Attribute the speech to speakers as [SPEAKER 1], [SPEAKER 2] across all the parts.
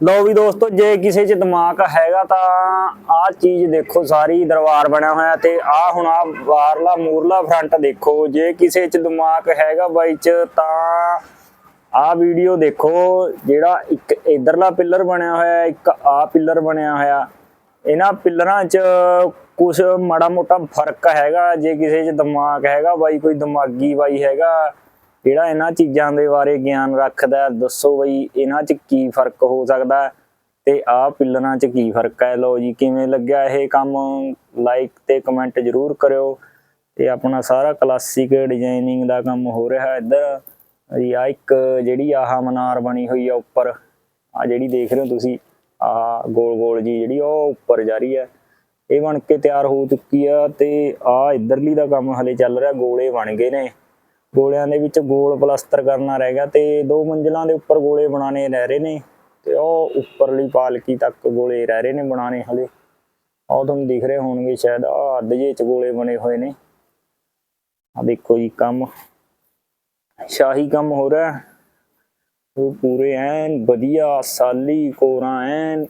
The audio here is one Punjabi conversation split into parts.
[SPEAKER 1] ਲਓ ਵੀ ਦੋਸਤੋ, ਜੇ ਕਿਸੇ 'ਚ ਦਿਮਾਗ ਹੈਗਾ ਤਾਂ ਆਹ ਚੀਜ਼ ਦੇਖੋ, ਸਾਰੀ ਦਰਬਾਰ ਬਣਿਆ ਹੋਇਆ ਤੇ ਆਹ ਹੁਣ ਆ ਬਾਹਰਲਾ ਮੂਰਲਾ ਫਰੰਟ ਦੇਖੋ। ਜੇ ਕਿਸੇ 'ਚ ਦਿਮਾਗ ਹੈਗਾ ਬਾਈ 'ਚ, ਤਾਂ ਆਹ ਵੀਡੀਓ ਦੇਖੋ, ਜਿਹੜਾ ਇੱਕ ਇਧਰਲਾ ਪਿੱਲਰ ਬਣਿਆ ਹੋਇਆ, ਇੱਕ ਆਹ ਪਿੱਲਰ ਬਣਿਆ ਹੋਇਆ। ਇਹਨਾਂ ਪਿੱਲਰਾਂ 'ਚ ਕੁਝ ਮਾੜਾ ਮੋਟਾ ਫ਼ਰਕ ਹੈਗਾ, ਜੇ ਕਿਸੇ 'ਚ ਦਿਮਾਗ ਹੈਗਾ ਬਾਈ, ਕੋਈ ਦਿਮਾਗੀ ਬਾਈ ਹੈਗਾ। ਜਿਹੜਾ ਇਹਨਾਂ ਚੀਜ਼ਾਂ ਦੇ ਬਾਰੇ ਗਿਆਨ ਰੱਖਦਾ ਦੱਸੋ ਬਈ ਇਹਨਾਂ 'ਚ ਕੀ ਫ਼ਰਕ ਹੋ ਸਕਦਾ ਹੈ ਤੇ ਆਹ ਪਿੱਲਰਾਂ 'ਚ ਕੀ ਫ਼ਰਕ ਹੈ? ਲੋ ਜੀ, ਕਿਵੇਂ ਲੱਗਿਆ ਇਹ ਕੰਮ? ਲਾਈਕ ਤੇ ਕਮੈਂਟ ਜਰੂਰ ਕਰਿਓ ਤੇ ਆਪਣਾ ਸਾਰਾ ਕਲਾਸਿਕ ਡਿਜ਼ਾਈਨਿੰਗ ਦਾ ਕੰਮ ਹੋ ਰਿਹਾ ਇੱਧਰ। ਜੀ ਆ ਇੱਕ ਜਿਹੜੀ ਆਹ ਮਨਾਰ ਬਣੀ ਹੋਈ ਆ ਉੱਪਰ ਆ ਜਿਹੜੀ ਦੇਖ ਰਹੇ ਹੋ ਤੁਸੀਂ ਆ ਗੋਲ ਗੋਲ ਜੀ ਜਿਹੜੀ ਉਹ ਉੱਪਰ ਜਾ ਰਹੀ ਹੈ। ਇਹ ਬਣ ਕੇ ਤਿਆਰ ਹੋ ਚੁੱਕੀ ਆ ਤੇ ਆ ਇਧਰਲੀ ਦਾ ਕੰਮ ਹਲੇ ਚੱਲ ਰਿਹਾ, ਗੋਲੇ ਬਣ ਗਏ ਨੇ। ਗੋਲਿਆਂ ਦੇ ਵਿੱਚ ਗੋਲ ਪਲਸਤਰ ਕਰਨਾ ਰਹਿ ਗਿਆ ਤੇ ਦੋ ਮੰਜ਼ਲਾਂ ਦੇ ਉੱਪਰ ਗੋਲੇ ਬਣਾਣੇ ਰਹਿ ਰਹੇ ਨੇ ਤੇ ਉਹ ਉੱਪਰਲੀ ਪਾਲਕੀ ਤੱਕ ਗੋਲੇ ਰਹਿ ਰਹੇ ਨੇ ਬਣਾਣੇ ਹਲੇ। ਉਹ ਤੁਹਾਨੂੰ ਦਿਖ ਰਹੇ ਹੋਣਗੇ ਸ਼ਾਇਦ ਆ ਅੱਧ ਜੇ ਚ ਗੋਲੇ ਬਣੇ ਹੋਏ ਨੇ। ਆ ਦੇਖੋ ਜੀ ਕੰਮ। ਸ਼ਾਹੀ ਕੰਮ ਹੋ ਰਿਹਾ। ਉਹ ਪੂਰੇ ਐਨ ਵਧੀਆ, ਸਾਲੀ ਕੋਰਾ ਐਨ,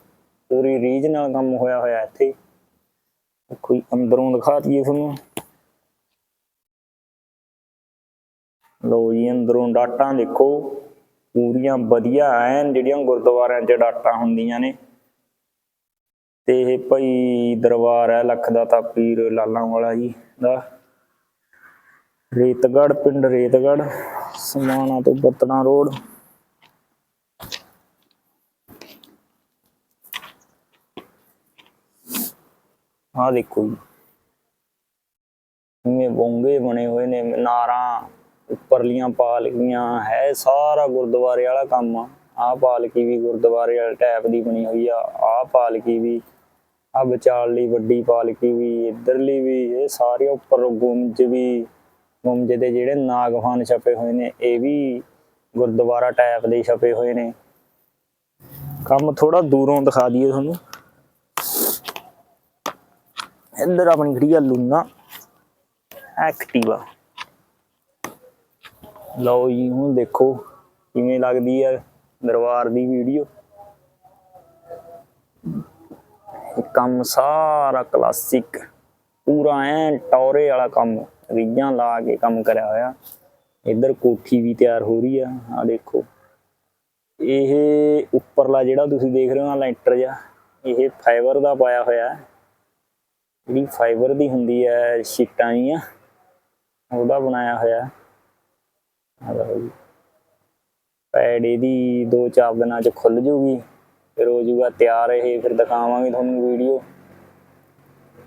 [SPEAKER 1] ਪੂਰੀ ਰੀਜਨਲ ਕੰਮ ਹੋਇਆ ਹੋਇਆ ਇੱਥੇ। ਕੋਈ ਅੰਦਰੋਂ ਦਿਖਾ ਦਈਏ ਤੁਹਾਨੂੰ। ਲੋ ਜੀ, ਅੰਦਰੋਂ ਡਾਟਾਂ ਦੇਖੋ। ਪੂਰੀਆਂ ਵਧੀਆ ਐਨ ਜਿਹੜੀਆਂ ਗੁਰਦੁਆਰਿਆਂ 'ਚ ਡਾਟਾਂ ਹੁੰਦੀਆਂ ਨੇ। ਤੇ ਇਹ ਭਾਈ ਦਰਬਾਰ ਹੈ, ਲੱਖ ਦਾ ਤਾਂ ਪੀਰ ਲਾਲਾਂ ਵਾਲਾ ਜੀ ਦਾ। ਰੇਤਗੜ ਪਿੰਡ ਰੇਤਗੜ ਸਮਾਣਾ ਤੋਂ ਬਤਨਾ ਰੋਡ। ਆਹ ਦੇਖੋ ਜੀ। ਇਵੇਂ ਬੋਂਗੇ ਬਣੇ ਹੋਏ ਨੇ ਨਾਰਾਂ ਉੱਪਰਲੀਆਂ ਪਾਲਕੀਆਂ, ਹੈ ਸਾਰਾ ਗੁਰਦੁਆਰੇ ਵਾਲਾ ਕੰਮ ਆ। ਆਹ ਪਾਲਕੀ ਵੀ ਗੁਰਦੁਆਰੇ ਵਾਲੇ ਟੈਪ ਦੀ ਬਣੀ ਹੋਈ ਆ ਆਹ ਪਾਲਕੀ ਵੀ, ਆ ਵਿਚਾਲ ਲਈ ਵੱਡੀ ਪਾਲਕੀ ਵੀ, ਇਧਰਲੀ ਵੀ, ਇਹ ਸਾਰੇ ਉੱਪਰ ਗੁੰਮਜ ਵੀ, ਗੁੰਮਜ ਦੇ ਜਿਹੜੇ ਨਾਗਫਾਨ ਛਪੇ ਹੋਏ ਨੇ, ਇਹ ਵੀ ਗੁਰਦੁਆਰਾ ਟੈਪ ਦੇ ਛਪੇ ਹੋਏ ਨੇ। ਕੰਮ ਥੋੜਾ ਦੂਰੋਂ ਦਿਖਾ ਦਈਏ ਤੁਹਾਨੂੰ। ਇੱਧਰ ਆਪਣੀ ਖੜੀ ਆ ਲੂਨਾ ਐਕਟਿਵਾ। ਲਓ ਜੀ, ਹੁਣ ਦੇਖੋ ਕਿਵੇਂ ਲੱਗਦੀ ਹੈ ਦਰਬਾਰ ਦੀ ਵੀਡੀਓ ਕੰਮ ਸਾਰਾ ਕਲਾਸਿਕ ਪੂਰਾ ਐਨ ਟੌਰੇ ਵਾਲਾ ਕੰਮ ਰੀਜਾਂ ਲਾ ਕੇ ਕੰਮ ਕਰਿਆ ਹੋਇਆ। ਇੱਧਰ ਕੋਠੀ ਵੀ ਤਿਆਰ ਹੋ ਰਹੀ ਆ ਆ ਦੇਖੋ। ਇਹ ਉੱਪਰਲਾ ਜਿਹੜਾ ਤੁਸੀਂ ਦੇਖ ਰਹੇ ਹੋ ਨਾ ਲੈਂਟਰ ਜਿਹਾ, ਇਹ ਫਾਈਬਰ ਦਾ ਪਾਇਆ ਹੋਇਆ। ਹੈ ਜਿਹੜੀ ਫਾਈਬਰ ਦੀ ਹੁੰਦੀ ਹੈ ਸ਼ੀਟਾਂ ਜੀਆਂ, ਉਹਦਾ ਬਣਾਇਆ ਹੋਇਆ। ਆ ਲਓ ਜੀ। ਪੈਡ ਇਹਦੀ ਦੋ ਚਾਰ ਦਿਨਾਂ ਚ ਖੁੱਲ ਜੂਗੀ ਫਿਰ ਹੋ ਜੂਗਾ ਤਿਆਰ ਇਹ, ਫਿਰ ਦਿਖਾਵਾਂਗੇ ਤੁਹਾਨੂੰ ਵੀਡੀਓ।